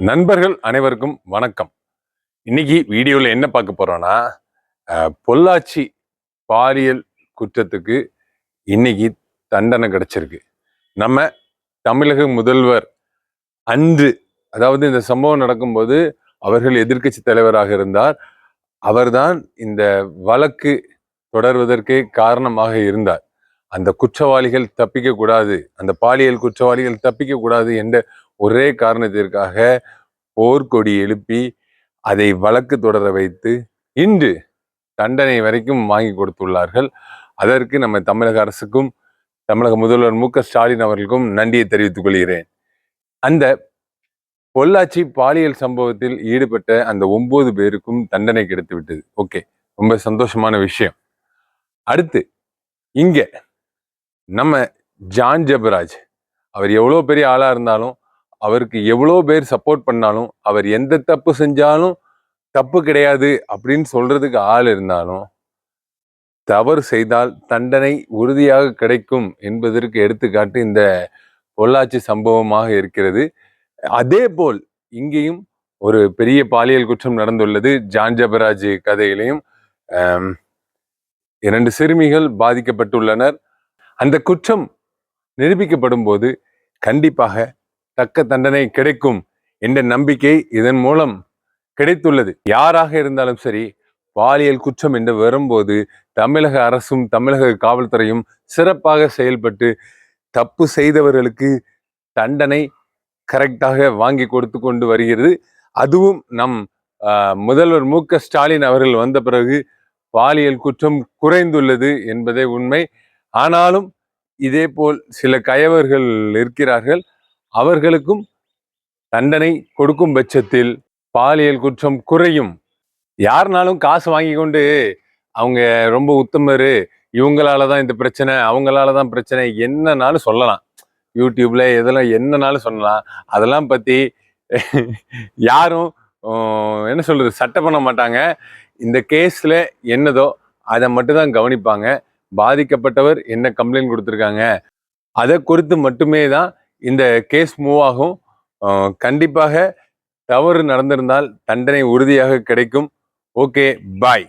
நண்பர்கள் அனைவருக்கும் வணக்கம். இன்னைக்கு வீடியோவில் என்ன பார்க்க போறோம்னா அஹ், பொள்ளாச்சி பாலியல் குற்றத்துக்கு இன்னைக்கு தண்டனை கிடைச்சிருக்கு. நம்ம தமிழக முதல்வர் அன்று அதாவது இந்த சம்பவம் நடக்கும்போது அவர்கள் எதிர்க்கட்சி தலைவராக இருந்தார். அவர்தான் இந்த வழக்கு தொடர்வதற்கே காரணமாக இருந்தார். அந்த குற்றவாளிகள் தப்பிக்க கூடாது அந்த பாலியல் குற்றவாளிகள் தப்பிக்க கூடாது என்ற ஒரே காரணத்திற்காக போர்க்கொடி எழுப்பி அதை வழக்கு தொடர வைத்து இன்று தண்டனை வரைக்கும் வாங்கி கொடுத்துள்ளார்கள். அதற்கு நம்ம தமிழக அரசுக்கும் தமிழக முதல்வர் மு ஸ்டாலின் அவர்களுக்கும் நன்றியை தெரிவித்துக் கொள்கிறேன். அந்த பொள்ளாச்சி பாலியல் சம்பவத்தில் ஈடுபட்ட அந்த ஒன்பது பேருக்கும் தண்டனை கிடைத்து விட்டது. ஓகே ரொம்ப சந்தோஷமான விஷயம். அடுத்து இங்க நம்ம ஜான் ஜபராஜ். அவர் எவ்வளோ பெரிய ஆளாக இருந்தாலும் அவருக்கு எவ்வளோ பேர் சப்போர்ட் பண்ணாலும் அவர் எந்த தப்பு செஞ்சாலும் தப்பு கிடையாது அப்படின்னு சொல்றதுக்கு ஆள் இருந்தாலும் தவறு செய்தால் தண்டனை உறுதியாக கிடைக்கும் என்பதற்கு எடுத்துக்காட்டு இந்த பொள்ளாச்சி சம்பவமாக இருக்கிறது. அதே போல் இங்கேயும் ஒரு பெரிய பாலியல் குற்றம் நடந்துள்ளது. ஜான் ஜபராஜ் கதையிலையும் இரண்டு சிறுமிகள் பாதிக்கப்பட்டுள்ளனர். அந்த குற்றம் நிரூபிக்கப்படும் போது கண்டிப்பாக தக்க தண்டனை கிடைக்கும் என்ற நம்பிக்கை இதன் மூலம் கிடைத்துள்ளது. யாராக இருந்தாலும் சரி பாலியல் குற்றம் என்று வரும்போது தமிழக அரசும் தமிழக காவல்துறையும் சிறப்பாக செயல்பட்டு தப்பு செய்தவர்களுக்கு தண்டனை கரெக்டாக வாங்கி கொடுத்து கொண்டு வருகிறது. அதுவும் நம் முதல்வர் மு க ஸ்டாலின் அவர்கள் வந்த பிறகு பாலியல் குற்றம் குறைந்துள்ளது என்பதே உண்மை. ஆனாலும் இதே போல் சில கயவர்கள் இருக்கிறார்கள் அவர்களுக்கும் தண்டனை கொடுக்கும் பட்சத்தில் பாலியல் குற்றம் குறையும். யாருனாலும் காசு வாங்கி கொண்டு அவங்க ரொம்ப உத்தமர் இவங்களால தான் இந்த பிரச்சனை அவங்களால தான் பிரச்சனை என்னன்னாலும் சொல்லலாம். யூடியூப்ல இதெல்லாம் என்னன்னாலும் சொல்லலாம். அதெல்லாம் பற்றி யாரும் என்ன சொல்றது சட்டை பண்ண மாட்டாங்க. இந்த கேஸில் என்னதோ அதை மட்டும்தான் கவனிப்பாங்க. பாதிக்கப்பட்டவர் என்ன கம்ப்ளைண்ட் கொடுத்துருக்காங்க. அதை குறித்து மட்டுமே தான் இந்த கேஸ் மூவ் ஆகும். கண்டிப்பாக தவறு நடந்திருந்தால் தண்டனை உறுதியாக கிடைக்கும். Okay bye